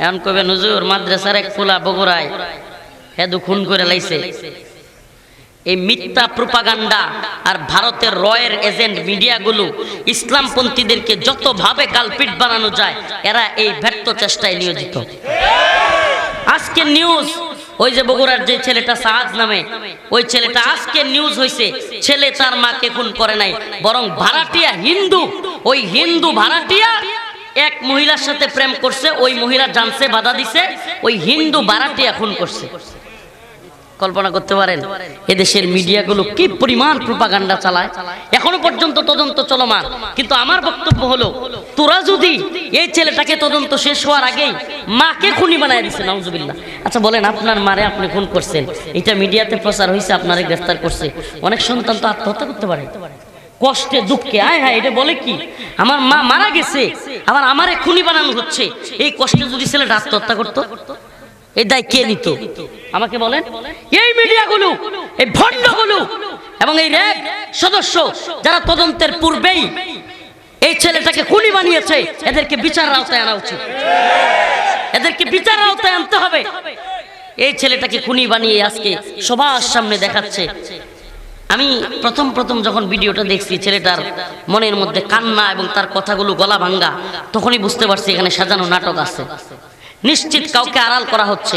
এমন কবে নুজুর মাদ্রাসার এক ফুলা বগুড়ায় হেদু খুন করে লাইছে। এই মিথ্যা প্রোপাগান্ডা আর ভারতের রয়ের এজেন্ট মিডিয়াগুলো ইসলামপন্থীদেরকে যতভাবে কালপিট বানানো যায়, এরা এই ব্যর্থ চেষ্টায় নিয়োজিত। আজকে নিউজ ওই যে বগুড়ার যে ছেলেটা সাহাজ নামে, ওই ছেলেটা আজকে নিউজ হয়েছে ছেলে তার মাকে খুন করে নাই, বরং ভাড়াটিয়া হিন্দু, ওই হিন্দু ভাড়াটিয়া এক মহিলার সাথে প্রেম করছে, ওই মহিলা জানছে, বাধা দিছে, ওই হিন্দু ভাড়াটিয়া খুন করছে। কল্পনা করতে পারেন, এদেশের মিডিয়াগুলো কি পরিমাণ প্রোপাগান্ডা চালায়? এখনও পর্যন্ত তদন্ত চলমান। কিন্তু আমার বক্তব্য হলো, তোরা যদি এই ছেলেটাকে তদন্ত শেষ হওয়ার আগেই মাকে খুনি বানায় দিচ্ছে নাউজুবিল্লাহ। আচ্ছা বলেন, আপনার মারে আপনি খুন করছেন। এটা মিডিয়াতে প্রচার হয়েছে আপনারে গ্রেফতার করছে। অনেক সন্তান তো আত্মহত্যা করতে পারে। কষ্টে, দুঃখে। আয় হ্যাঁ এটা বলে কি? আমার মা মারা গেছে, আবার আমারে খুনি বানানো হচ্ছে। এই কষ্টে যদি ছেলেটা আত্মহত্যা করতো, এই দায় কে নিত? আমাকে বলেন? এই মিডিয়াগুলো, এই ভণ্ডগুলো এবং এই র্যাব সদস্য যারা তদন্তের পূর্বেই এই ছেলেটাকে খুনি বানিয়েছে, এদেরকে বিচার আওতায় আনা উচিত। এদেরকে বিচার আওতায় আনতে হবে। এই ছেলেটাকে খুনি বানিয়ে আজকে সবার সামনে দেখাচ্ছে। আমি প্রথম প্রথম যখন ভিডিওটা দেখছি ছেলেটার মনের মধ্যে কান্না এবং তার কথাগুলো গলা ভাঙ্গা, তখনই বুঝতে পারছি এখানে সাজানো নাটক আছে। নিশ্চিত কাউকে আড়াল করা হচ্ছে।